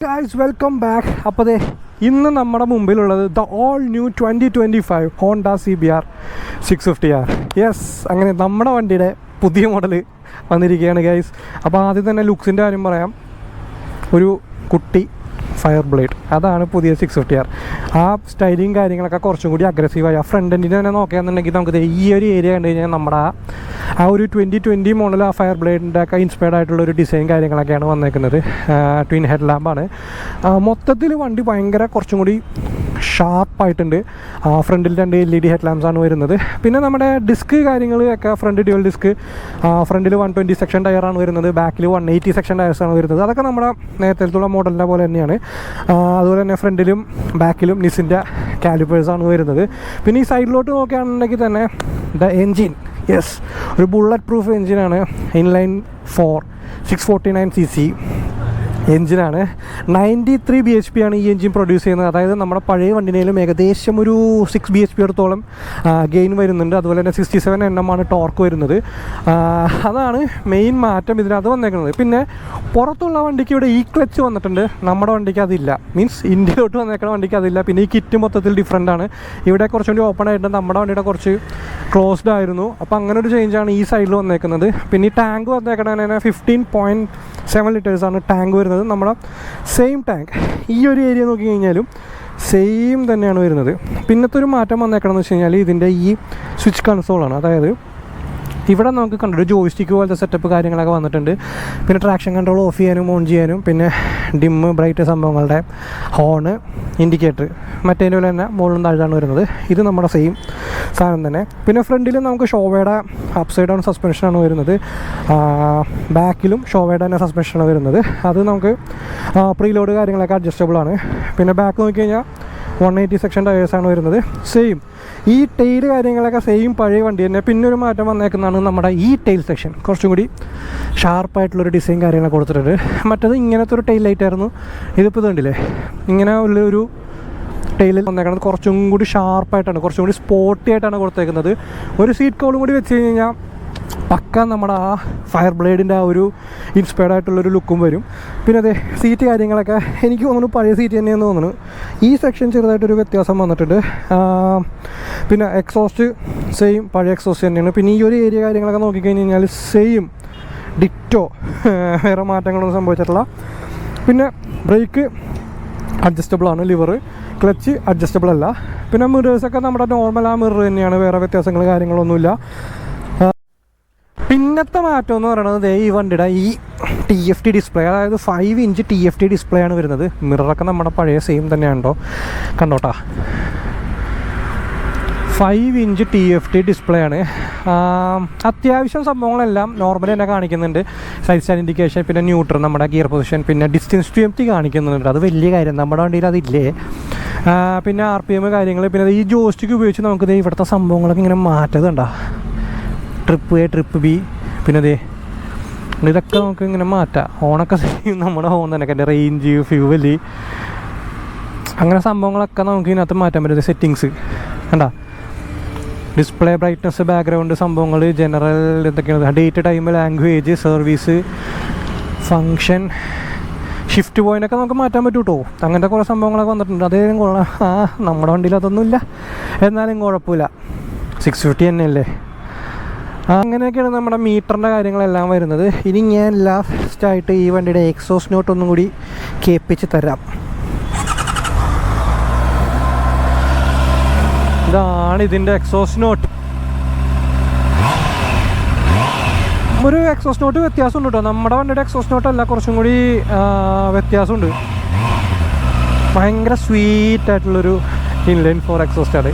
Guys welcome back അപ്പോൾ അതെ ഇന്ന് നമ്മുടെ മുമ്പിലുള്ളത് the all new twenty twenty five Honda C B R six fifty R yes അങ്ങനെ നമ്മുടെ വണ്ടിയുടെ പുതിയ മോഡൽ വന്നിരിക്കുകയാണ് ഗൈസ് അപ്പോൾ ആദ്യം തന്നെ ലുക്സിന്റെ കാര്യം പറയാം. ഒരു കുട്ടി ഫയർ ബ്ലേഡ് അതാണ് പുതിയ സിക്സ് ഫിഫ്റ്റി ആർ ആ സ്റ്റൈലിങ് കാര്യങ്ങളൊക്കെ കുറച്ചും കൂടി അഗ്രസീവായി ആ ഫ്രണ്ട് എൻഡിനെ തന്നെ നോക്കുകയാണെന്നുണ്ടെങ്കിൽ നമുക്ക് ഈ ഒരു ഏരിയ കണ്ടു കഴിഞ്ഞാൽ നമ്മുടെ ആ ഒരു ട്വന്റി ട്വന്റി മോഡൽ ആ ഫയർ ബ്ലേഡിന്റെ ഒക്കെ ഇൻസ്പയർഡ് ആയിട്ടുള്ള ഒരു ഡിസൈൻ കാര്യങ്ങളൊക്കെയാണ് വന്നേക്കുന്നത്. ട്വിൻ ഹെഡ് ലാമ്പാണ് മൊത്തത്തിൽ വണ്ടി ഭയങ്കര കുറച്ചും കൂടി ഷാർപ്പായിട്ടുണ്ട് ഫ്രണ്ടിൽ രണ്ട് L E D head lamps ആണ് വരുന്നത്. പിന്നെ നമ്മുടെ ഡിസ്ക് കാര്യങ്ങൾ ഒക്കെ ഫ്രണ്ട് ഡ്യുവൽ ഡിസ്ക് ഫ്രണ്ടിൽ വൺ ട്വന്റി സെക്ഷൻ ടയറാണ് വരുന്നത്. ബാക്കിൽ വൺ എയ്റ്റി സെക്ഷൻ ടയർസാണ് വരുന്നത്. അതൊക്കെ നമ്മുടെ നേരത്തേത്തുള്ള മോഡലിന്റെ പോലെ തന്നെയാണ്. അതുപോലെ തന്നെ ഫ്രണ്ടിലും ബാക്കിലും നിസിന്റെ കാലിപ്പേഴ്സാണ് വരുന്നത്. പിന്നെ ഈ സൈഡിലോട്ട് നോക്കുകയാണെന്നുണ്ടെങ്കിൽ തന്നെ ദ എൻജിൻ. യെസ് ഒരു bullet proof എൻജിനാണ് inline four six forty nine C C. എഞ്ചിനാണ്. Ninety three B H P ആണ് ഈ എഞ്ചിൻ പ്രൊഡ്യൂസ് ചെയ്യുന്നത്. അതായത് നമ്മുടെ പഴയ വണ്ടിനേലും ഏകദേശം ഒരു സിക്സ് ബി എച്ച് പി അടുത്തോളം ഗെയിൻ വരുന്നുണ്ട്. അതുപോലെ തന്നെ സിക്സ്റ്റി സെവൻ ആണ് ടോർക്ക് വരുന്നത്. അതാണ് മെയിൻ മാറ്റം ഇതിനകത്ത് വന്നേക്കുന്നത്. പിന്നെ പുറത്തുള്ള വണ്ടിക്ക് ഇവിടെ ഈ ക്ലച്ച് വന്നിട്ടുണ്ട്. നമ്മുടെ വണ്ടിക്ക് അതില്ല. മീൻസ് ഇന്ത്യയിലോട്ട് വന്നേക്കുന്ന വണ്ടിക്ക് അതില്ല. പിന്നെ ഈ കിറ്റ് മൊത്തത്തിൽ ഡിഫറെന്റ് ആണ്. ഇവിടെ കുറച്ചുകൂടി ഓപ്പൺ ആയിട്ട് നമ്മുടെ വണ്ടിയുടെ കുറച്ച് ക്ലോസ്ഡ് ആയിരുന്നു. അപ്പോൾ അങ്ങനെ ഒരു ചേഞ്ചാണ് ഈ സൈഡിൽ വന്നേക്കുന്നത്. പിന്നെ ഈ ടാങ്ക് വന്നേക്കണ ഫിഫ്റ്റീൻ പോയിന്റ് സെവൻ ലിറ്റേഴ്സാണ് ടാങ്ക് വരുന്നത്. നമ്മുടെ സെയിം ടാങ്ക് ഈ ഒരു ഏരിയ നോക്കി കഴിഞ്ഞാലും സെയിം തന്നെയാണ് വരുന്നത്. പിന്നത്തെ ഒരു മാറ്റം വന്നേക്കണമെന്ന് വെച്ച് കഴിഞ്ഞാൽ ഇതിന്റെ ഈ സ്വിച്ച് കൺസോളാണ് അതായത് ഇവിടെ നമുക്ക് കണ്ടൊരു ജോയിസ്റ്റിക്ക് പോലത്തെ സെറ്റപ്പ് കാര്യങ്ങളൊക്കെ വന്നിട്ടുണ്ട്. പിന്നെ ട്രാക്ഷൻ കൺട്രോൾ ഓഫ് ചെയ്യാനും ഓൺ ചെയ്യാനും പിന്നെ ഡിമ്മ് ബ്രൈറ്റ് സംഭവങ്ങളുടെ ഹോണ് ഇൻഡിക്കേറ്റർ മറ്റേതിന്റെ പോലെ തന്നെ മുകളിലും താഴെയാണ് വരുന്നത്. ഇത് നമ്മുടെ സെയിം സാധനം തന്നെ. പിന്നെ ഫ്രണ്ടിൽ നമുക്ക് ഷോവയുടെ അപ്സൈഡ് ഡൗൺ സസ്പെൻഷനാണ് വരുന്നത്. ബാക്കിലും ഷോവയുടെ തന്നെ സസ്പെൻഷനാണ് വരുന്നത്. അത് നമുക്ക് പ്രീലോഡ് കാര്യങ്ങളൊക്കെ അഡ്ജസ്റ്റബിൾ ആണ്. പിന്നെ ബാക്ക് നോക്കി കഴിഞ്ഞാൽ വൺ എയ്റ്റി സെക്ഷൻ ആണ് വരുന്നത്. സെയിം ഈ ടൈൽ കാര്യങ്ങളൊക്കെ സെയിം പഴയ വണ്ടി തന്നെ. പിന്നെ ഒരു മാറ്റം വന്നേക്കുന്നതാണ് നമ്മുടെ ഈ ടൈൽ സെക്ഷൻ കുറച്ചും കൂടി ഷാർപ്പായിട്ടുള്ളൊരു ഡിസൈൻ കാര്യങ്ങളൊക്കെ കൊടുത്തിട്ടുണ്ട്. മറ്റത് ഇങ്ങനത്തെ ഒരു ടൈൽ ലൈറ്റ് ആയിരുന്നു. ഇതിപ്പോൾ ഇതുണ്ടല്ലേ ഇങ്ങനെ ഉള്ളൊരു ടെയിലിൽ വന്നേക്കുന്നത് കുറച്ചും കൂടി ഷാർപ്പായിട്ടാണ് കുറച്ചും കൂടി സ്പോട്ടി ആയിട്ടാണ് കൊടുത്തേക്കുന്നത്. ഒരു സീറ്റ് കോളും കൂടി വെച്ച് കഴിഞ്ഞാൽ പക്ക നമ്മുടെ ആ ഫയർ ബ്ലേഡിന്റെ ആ ഒരു ഇൻസ്പയർഡ് ആയിട്ടുള്ളൊരു ലുക്കും വരും. പിന്നെ അതെ സീറ്റ് കാര്യങ്ങളൊക്കെ എനിക്ക് തോന്നുന്നു പഴയ സീറ്റ് തന്നെയെന്ന് തോന്നുന്നു. ഈ സെക്ഷൻ ചെറുതായിട്ടൊരു വ്യത്യാസം വന്നിട്ടുണ്ട്. പിന്നെ എക്സോസ്റ്റ് സെയിം പഴയ എക്സോസ്റ്റ് തന്നെയാണ്. പിന്നെ ഈ ഒരു ഏരിയ കാര്യങ്ങളൊക്കെ നോക്കിക്കഴിഞ്ഞ് കഴിഞ്ഞാൽ സെയിം ഡിറ്റോ വേറെ മാറ്റങ്ങളൊന്നും സംഭവിച്ചിട്ടില്ല. പിന്നെ ബ്രേക്ക് അഡ്ജസ്റ്റബിൾ ആണ് ലിവർ ക്ലച്ച് അഡ്ജസ്റ്റബിൾ അല്ല. പിന്നെ മിറേഴ്സൊക്കെ നമ്മുടെ നോർമൽ ആ മിറർ തന്നെയാണ്. വേറെ വ്യത്യാസങ്ങൾ കാര്യങ്ങളൊന്നുമില്ല. പിന്നത്തെ മാറ്റം എന്ന് പറയുന്നത് ഈ വണ്ടിയുടെ ഈ ടി എഫ് ടി ഡിസ്പ്ലേ അതായത് five inch T F T display ആണ് വരുന്നത്. മിററൊക്കെ നമ്മുടെ പഴയ സെയിം തന്നെയാണോ കണ്ടോട്ടാ? Five inch T F T display ആണ്. അത്യാവശ്യം സംഭവങ്ങളെല്ലാം നോർമലി തന്നെ കാണിക്കുന്നുണ്ട്. സൈസ് ആൻഡ് ഇൻഡിക്കേഷൻ പിന്നെ ന്യൂട്രൽ നമ്മുടെ ഗിയർ പൊസിഷൻ പിന്നെ ഡിസ്റ്റൻസ് ടു എം ടി കാണിക്കുന്നുണ്ട്. അത് വലിയ കാര്യം. നമ്മുടെ വണ്ടിയിൽ അതില്ലേ? പിന്നെ ആർ പി എം കാര്യങ്ങൾ പിന്നെ ഈ ജോസ്റ്റിക്ക് ഉപയോഗിച്ച് നമുക്ക് ഇവിടുത്തെ സംഭവങ്ങളൊക്കെ ഇങ്ങനെ മാറ്റതുണ്ടോ? ട്രിപ്പ് എ ട്രിപ്പ് ബി പിന്നെ ദേ ഇതൊക്കെ നമുക്ക് ഇങ്ങനെ മാറ്റാം. ഓണൊക്കെ നമ്മുടെ ഹോൺ തന്നെ എന്റെ റേഞ്ച് ഫ്യൂവൽ അങ്ങനെ സംഭവങ്ങളൊക്കെ നമുക്ക് ഇതിനകത്ത് മാറ്റാൻ പറ്റും. സെറ്റിങ്സ് കണ്ടാ? ഡിസ്പ്ലേ ബ്രൈറ്റ്നസ് ബാക്ക്ഗ്രൗണ്ട് സംഭവങ്ങൾ ജനറൽ എന്തൊക്കെയാണ് date time language service function shift പോയിന്റൊക്കെ നമുക്ക് മാറ്റാൻ പറ്റും കേട്ടോ അങ്ങനത്തെ കുറേ സംഭവങ്ങളൊക്കെ വന്നിട്ടുണ്ട്. അതേ കൊള്ളാം. ആ നമ്മുടെ വണ്ടിയിൽ അതൊന്നുമില്ല. എന്നാലും കുഴപ്പമില്ല. സിക്സ് ഫിഫ്റ്റി തന്നെയല്ലേ അങ്ങനെയൊക്കെയാണ് നമ്മുടെ മീറ്ററിന്റെ കാര്യങ്ങളെല്ലാം വരുന്നത്. ഇനി ഞാൻ ലാസ്റ്റായിട്ട് ഈ വണ്ടിയുടെ എക്സോസ് നോട്ട് ഒന്നും കൂടി കേൾപ്പിച്ച് തരാം. ഇതാണ് ഇതിന്റെ എക്സോസ് നോട്ട്. ഒരു എക്സോസ് നോട്ട് വ്യത്യാസമുണ്ട് കേട്ടോ. നമ്മുടെ വണ്ടിയുടെ എക്സോസ് നോട്ട് അല്ല കുറച്ചും കൂടി വ്യത്യാസമുണ്ട്. ഭയങ്കര സ്വീറ്റ് ആയിട്ടുള്ളൊരു ഇൻലൈൻ ഫോർ എക്സോസ്റ്റാണ്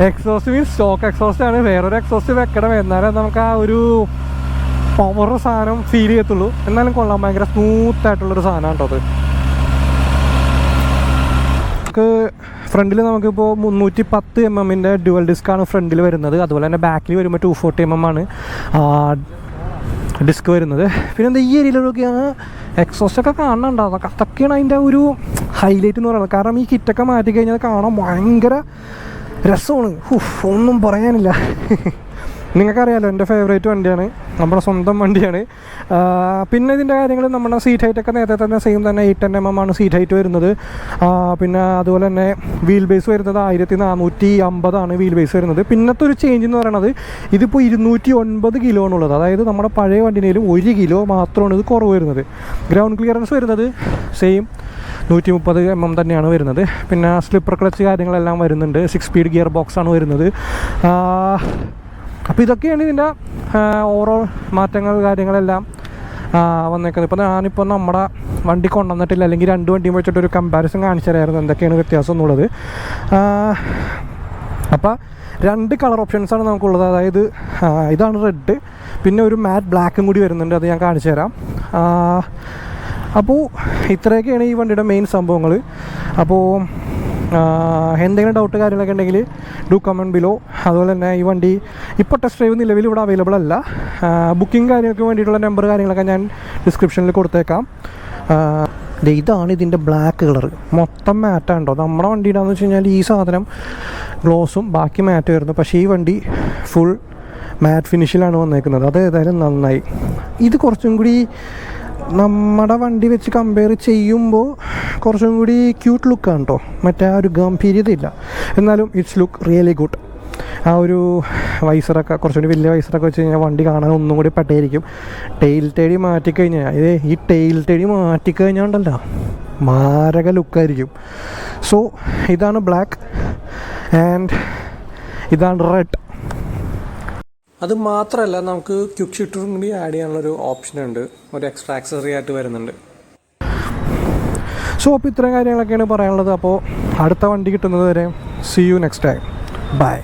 എക്സോസ്റ്റ് മീൻസ് സ്റ്റോക്ക് എക്സോസ്റ്റ് ആണ്. വേറൊരു എക്സോസ്റ്റ് വെക്കണം എന്നാലേ നമുക്ക് ആ ഒരു പവർ സാധനം ഫീൽ ചെയ്യത്തുള്ളൂ. എന്നാലും കൊള്ളാം. ഭയങ്കര സ്മൂത്ത് ആയിട്ടുള്ളൊരു സാധനമാണ് കേട്ടോ അത്. നമുക്ക് ഫ്രണ്ടിൽ നമുക്കിപ്പോൾ മുന്നൂറ്റി പത്ത് എം എമ്മിന്റെ ഡ്യുവൽ ഡിസ്ക്കാണ് ഫ്രണ്ടിൽ വരുന്നത്. അതുപോലെ തന്നെ ബാക്കിൽ വരുമ്പോൾ ടു ഫോർട്ടി എം എം ആണ് ഡിസ്ക് വരുന്നത്. പിന്നെ എന്താ ഈ ഏരിയയിലൊക്കെ എക്സോസ്റ്റ് ഒക്കെ കാണുന്നുണ്ടോ അതൊക്കെ അതൊക്കെയാണ് അതിന്റെ ഒരു ഹൈലൈറ്റ് എന്ന് പറയുന്നത്. കാരണം ഈ കിറ്റൊക്കെ മാറ്റി കഴിഞ്ഞാൽ കാണാൻ ഭയങ്കര രസമാണ്. ഒന്നും പറയാനില്ല. നിങ്ങൾക്കറിയാലോ എന്റെ ഫേവറേറ്റ് വണ്ടിയാണ്. നമ്മുടെ സ്വന്തം വണ്ടിയാണ്. പിന്നെ ഇതിന്റെ കാര്യങ്ങൾ നമ്മുടെ സീറ്റ് ഹൈറ്റ് ഒക്കെ നേരത്തെ തന്നെ സെയിം തന്നെ എയ്റ്റ് എൻ എം എം ആണ് സീറ്റ് ഹൈറ്റ് വരുന്നത്. പിന്നെ അതുപോലെ തന്നെ വീൽ ബേസ് വരുന്നത് ആയിരത്തി നാനൂറ്റി അമ്പതാണ് വീൽ ബേസ് വരുന്നത്. പിന്നത്തെ ഒരു ചേഞ്ച് എന്ന് പറയുന്നത് ഇതിപ്പോൾ ഇരുന്നൂറ്റി ഒൻപത് കിലോ ആണുള്ളത്. അതായത് നമ്മുടെ പഴയ വണ്ടിനേലും ഒരു കിലോ മാത്രമാണ് ഇത് കുറവ് വരുന്നത്. ഗ്രൗണ്ട് ക്ലിയറൻസ് വരുന്നത് സെയിം നൂറ്റി മുപ്പത് എം എം തന്നെയാണ് വരുന്നത്. പിന്നെ സ്ലിപ്പർ ക്ലച്ച് കാര്യങ്ങളെല്ലാം വരുന്നുണ്ട്. സിക്സ് സ്പീഡ് ഗിയർ ബോക്സ് ആണ് വരുന്നത്. അപ്പോൾ ഇതൊക്കെയാണ് ഇതിന്റെ ഓവറോൾ മാറ്റങ്ങൾ കാര്യങ്ങളെല്ലാം വന്നേക്കുന്നത്. ഇപ്പോൾ ഞാനിപ്പോൾ നമ്മുടെ വണ്ടി കൊണ്ടുവന്നിട്ടില്ല. അല്ലെങ്കിൽ രണ്ട് വണ്ടിയും വെച്ചിട്ട് ഒരു കമ്പാരിസൺ കാണിച്ചു തരായിരുന്നു. എന്തൊക്കെയാണ് വ്യത്യാസം എന്നുള്ളത്. അപ്പോൾ രണ്ട് കളർ ഓപ്ഷൻസാണ് നമുക്കുള്ളത്. അതായത് ഇതാണ് റെഡ് പിന്നെ ഒരു മാറ്റ് ബ്ലാക്കും കൂടി വരുന്നുണ്ട്. അത് ഞാൻ കാണിച്ചു തരാം. അപ്പോൾ ഇത്രയൊക്കെയാണ് ഈ വണ്ടിയുടെ മെയിൻ സംഭവങ്ങൾ അപ്പോൾ എന്തെങ്കിലും ഡൗട്ട് കാര്യങ്ങളൊക്കെ ഉണ്ടെങ്കിൽ ഡു കമന്റ് ബിലോ അതുപോലെ തന്നെ ഈ വണ്ടി ഇപ്പോൾ ടെസ്റ്റ് ഡ്രൈവ് നിലവിൽ ഇവിടെ അവൈലബിൾ അല്ല. ബുക്കിംഗ് കാര്യങ്ങൾക്ക് വേണ്ടിയിട്ടുള്ള നമ്പർ കാര്യങ്ങളൊക്കെ ഞാൻ ഡിസ്ക്രിപ്ഷനിൽ കൊടുത്തേക്കാം. ഇതാണ് ഇതിന്റെ ബ്ലാക്ക് കളർ മൊത്തം മാറ്റാണ്ടോ നമ്മുടെ വണ്ടിയുടെ എന്ന് വെച്ച് കഴിഞ്ഞാൽ ഈ സാധനം ഗ്ലോസും ബാക്കി മാറ്റ് വരുന്നു. പക്ഷേ ഈ വണ്ടി ഫുൾ മാറ്റ് ഫിനിഷിലാണ് വന്നേക്കുന്നത്. അത് ഏതായാലും നന്നായി. ഇത് കുറച്ചും കൂടി നമ്മുടെ വണ്ടി വെച്ച് കമ്പയർ ചെയ്യുമ്പോൾ കുറച്ചും കൂടി ക്യൂട്ട് ലുക്കാണ് കേട്ടോ മറ്റേ ആ ഒരു ഗംഭീര്യതയില്ല. എന്നാലും ഇറ്റ്സ് ലുക്ക് റിയലി ഗുഡ് ആ ഒരു വൈസറൊക്കെ കുറച്ചുകൂടി വലിയ വൈസറൊക്കെ വെച്ച് കഴിഞ്ഞാൽ വണ്ടി കാണാൻ ഒന്നും കൂടി പെട്ടായിരിക്കും ടെയിൽ ടേടി മാറ്റിക്കഴിഞ്ഞാൽ ഇതേ ഈ ടെയിൽ ടേടി മാറ്റിക്കഴിഞ്ഞാൽ ഉണ്ടല്ലോ. മാരക ലുക്കായിരിക്കും സോ ഇതാണ് ബ്ലാക്ക് ആൻഡ് ഇതാണ് റെഡ് അത് മാത്രമല്ല നമുക്ക് ക്യുക്ക് ഷീറ്ററും കൂടി ആഡ് ചെയ്യാനുള്ളൊരു ഓപ്ഷൻ ഉണ്ട്. ഒരു എക്സ്ട്രാ ആക്സസറി ആയിട്ട് വരുന്നുണ്ട്. സോ അപ്പോൾ ഇത്രയും കാര്യങ്ങളൊക്കെയാണ് പറയാനുള്ളത്. അപ്പോൾ അടുത്ത വണ്ടി കിട്ടുന്നത് വരെ see you next time bye